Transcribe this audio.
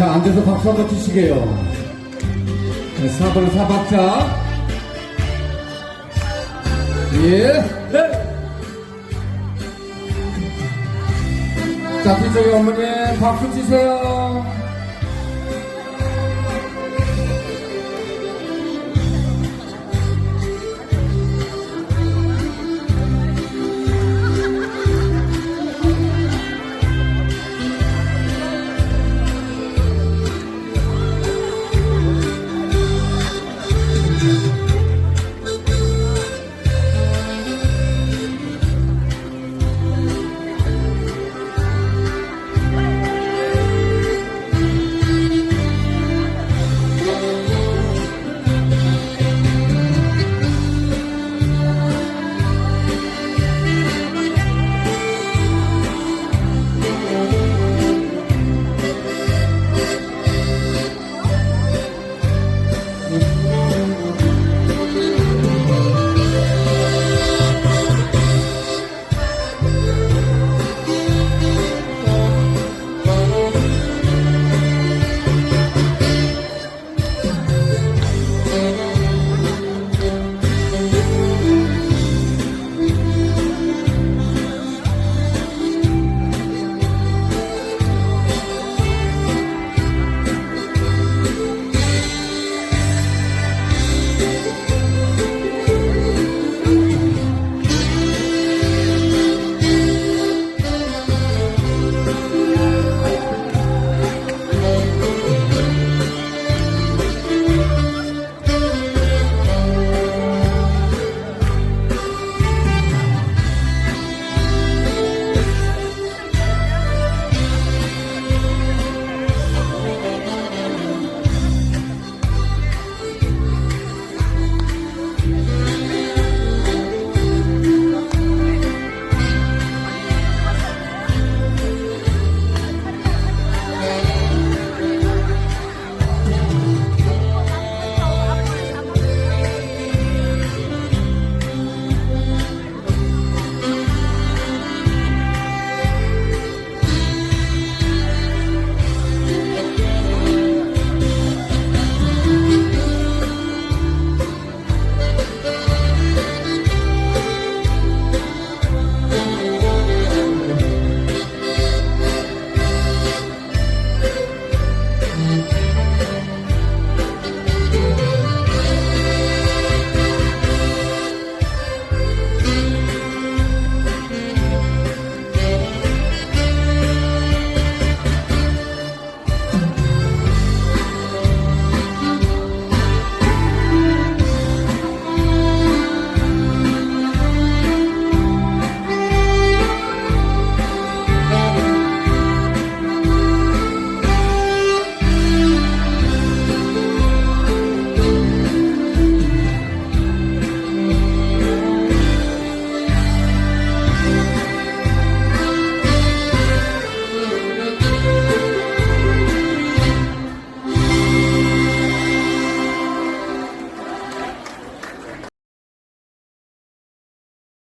자, 앉아서 박수 한번 치시게요. 네, 4번 사박자. 예. 네. 자, 뒤쪽에 어머니 박수 치세요.